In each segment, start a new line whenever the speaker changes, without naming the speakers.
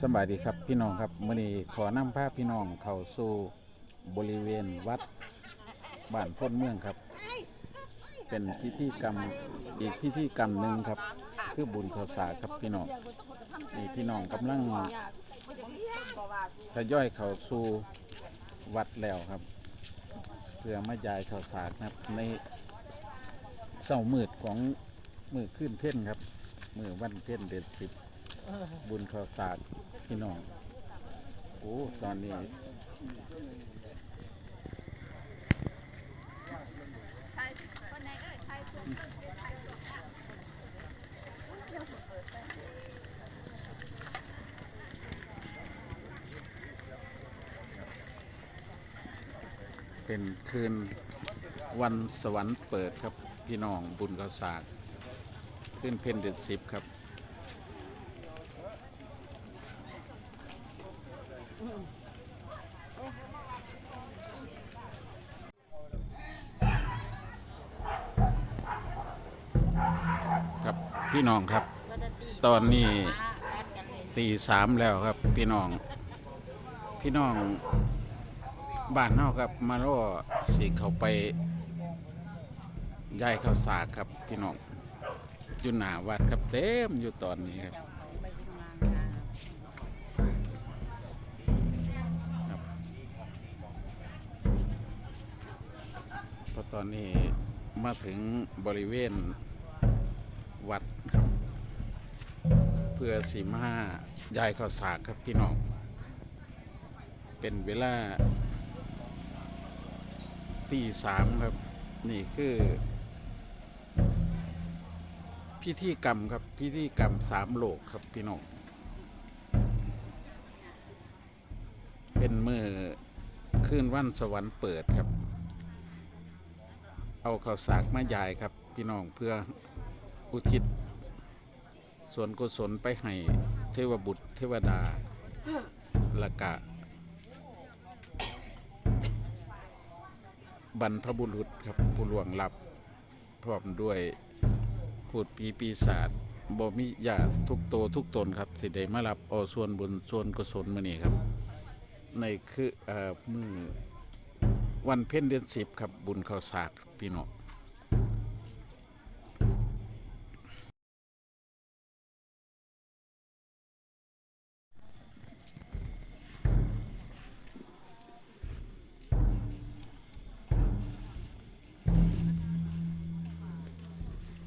สบายดีครับพี่น้องครับมื่อนี้ขอนำภาพพี่น้องเข้าสู่บริเวณวัดบ้านพ้นเมืองครับ เป็นพิธีกรรมอีกพิธีกรรมหนึ่งครับ คือบุญข้าวสาครับพี่น้องนี่พี่น้องกำลังทยอยเข้าสู่วัดแล้วครับ เพื่อมายายข้าวสากนะครับในเสาร์มืดของมือขึ้นเพ่นครับมือวันเพ่นเดือนสิบ บุญข้าวสารพี่น้อง โอ้ ตอนนี้เป็นคืนวันสวรรค์เปิดครับ พี่น้องบุญข้าวสารขึ้นเพนเดือนสิบครับ ครับพี่น้องครับ ตอนนี้ตีสามแล้วครับ พี่น้อง พี่น้องบ้านเฮาครับ มาล่อสิเขาไปย้ายข้าวสากครับ พี่น้องอยู่หน้าวัดครับเต็มอยู่ตอนนี้ครับ ราะตอนนี้มาถึงบริเวณวัดครับ เพื่อสีมายายข้าวสากครับพี่น้อง เป็นเวลาตีสามครับ นี่คือ พิธีกรรมครับ พิธีกรรมสามโลกครับพี่น้อง เป็นมือคืนวันสวรรค์เปิดครับ เอาข้าวสากมายายครับ พี่น้องเพื่ออุทิศ ส่วนกุศลไปให้เทวบุตรเทวดาละกะ บรรพบุรุษครับผู้หลวงลับ พร้อมด้วยพูดปีปีศาจบ่มีญาติทุกโตวทุกตนครับสิได้มารับเอาส่วนบุญส่วนกุศลมานี่ครับ ในคืออมือ วันเพ็ญเดือนสิบครับบุญข้าวสากพี่น้อง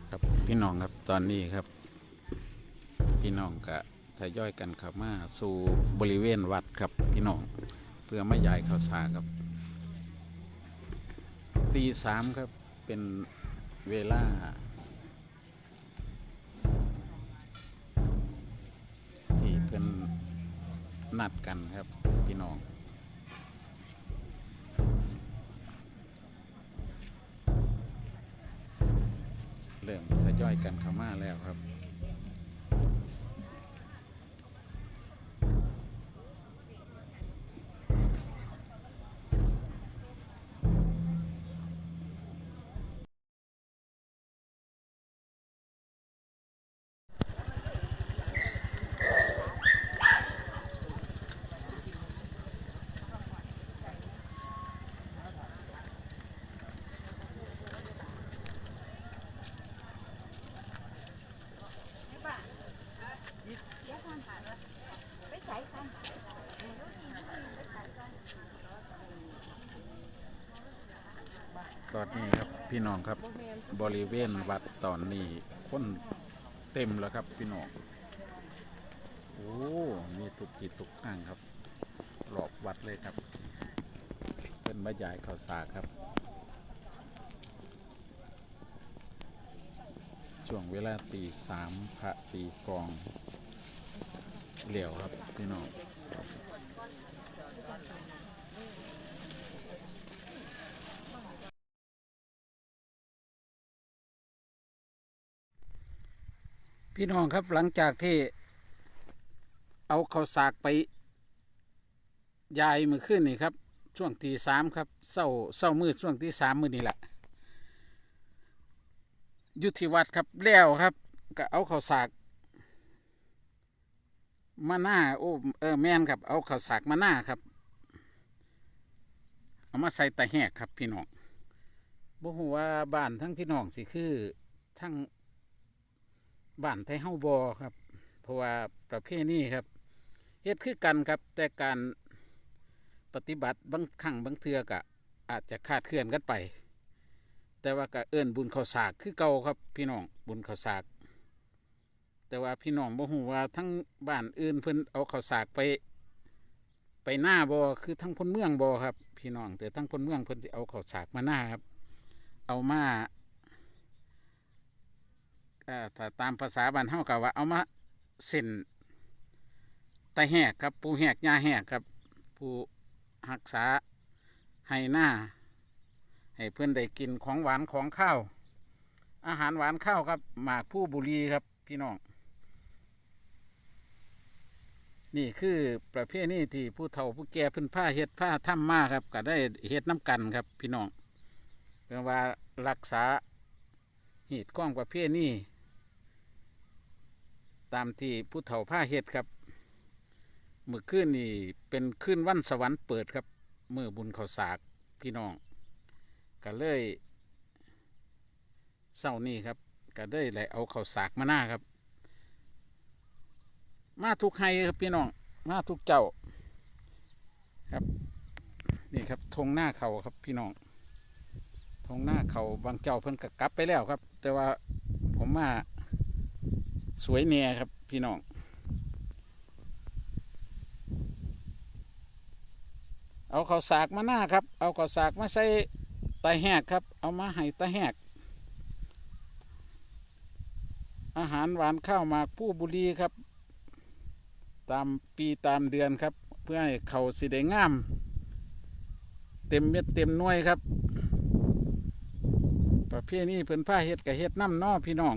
ครับพี่น้องครับตอนนี้ครับ พี่น้องกะทยอยกันข้ามาสู่บริเวณวัดครับพี่น้อง เพื่อไม่ย้ายข้าวสาครับ ตีสามครับ เป็นเวลา ที่เพิ่นนัดกันครับ พี่น้อง เริ่มทยอยกันเข้ามาแล้วครับ ตอนนี้ครับพี่น้องครับบริเวณวัดตอนนี้คนเต็มแล้วครับพี่น้องโอ้มีทุกทิศทุกทางครับรอบวัดเลยครับ เป็นบรรยายข่าวสารครับ ช่วงเวลาตีสามพระตีกองเหลี่ยวครับพี่น้อง พี่น้องครับหลังจากที่เอาข้าวสากไปยายมือขึ้นนี่ครับ ช่วงตีสามครับเศร้าเศร้ามืดช่วงตีสามมือนี่แหละยุทธิวัดครับแล้วครับก็เอาข้าวสากมาหน้าโอ้เออแม่นครับเอาข้าวสากมาหน้าครับ เอามาใส่ตะแหกครับพี่น้องบ่ฮู้ว่าบ้านทั้งพี่น้องสิคือทั้ง บ้านไทเฮาบ่ครับ เพราะว่าประเภทนี้ครับเฮ็ดคือกันครับ แต่การปฏิบัติบางครั้งบางเทื่อก็อาจจะคาดเคลื่อนกันไป แต่ว่าก็เอิ้นบุญข้าสากคือเก่าครับ พี่น้องบุญข้าสาก แต่ว่าพี่น้องบ่ฮู้ว่าทั้งบ้านอื่นเพิ่นเอาข้าสากไป ไปหน้าบ่คือทั้งพนเมืองบ่ครับ พี่น้องแต่ทั้งพนเมืองเพิ่นสิเอาข้าสากมาหน้าครับ เอามา ถ้าตามภาษาบ้านเฮาก็ว่าเอามาเส้นตะแหกครับ ปูแหกยาแหกครับ ผู้รักษาให้หน้า ให้เพื่อนได้กินของหวานของข้าว อาหารหวานข้าวครับ หมากผู้บุรีครับพี่น้อง นี่คือประเภทนี้ที่ผู้เฒ่าผู้แก่พิ่นผ้าเฮ็ดผ้าถ้ำมาครับ ก็ได้เฮ็ดน้ำกันครับ พี่น้องเพื่อว่ารักษาหีดก้องประเภทนี้ ตามที่ผู้เฒ่าผ้าเฮ็ดครับมือคืนนี่เป็นคืนวันสวรรค์เปิดครับมือบุญเขาสากพี่น้องก็เลยเศร้านี่ครับก็ได้เลยเอาเขาสากมาหน้าครับ มาทุกไฮครับพี่น้องมาทุกเจ้าครับนี่ครับธงหน้าเขาครับพี่น้องธงหน้าเขาบางเจ้าเพิ่นกกลับไปแล้วครับ แต่ว่าผมมา สวยเนียครับพี่น้องเอาข้าวสากมาหน้าครับ เอาข้าวสากมาใส่ตาแหกครับ เอามาให้ตาแหก อาหารหวานข้าวหมากผู้บุรีครับ ตามปีตามเดือนครับ เพื่อให้เขาสิได้งาม เต็มเม็ดเต็มหน่วยครับ ประเภทนี้เพิ่นผ้าเฮ็ดกับเฮ็ดน้ำนอพี่น้อง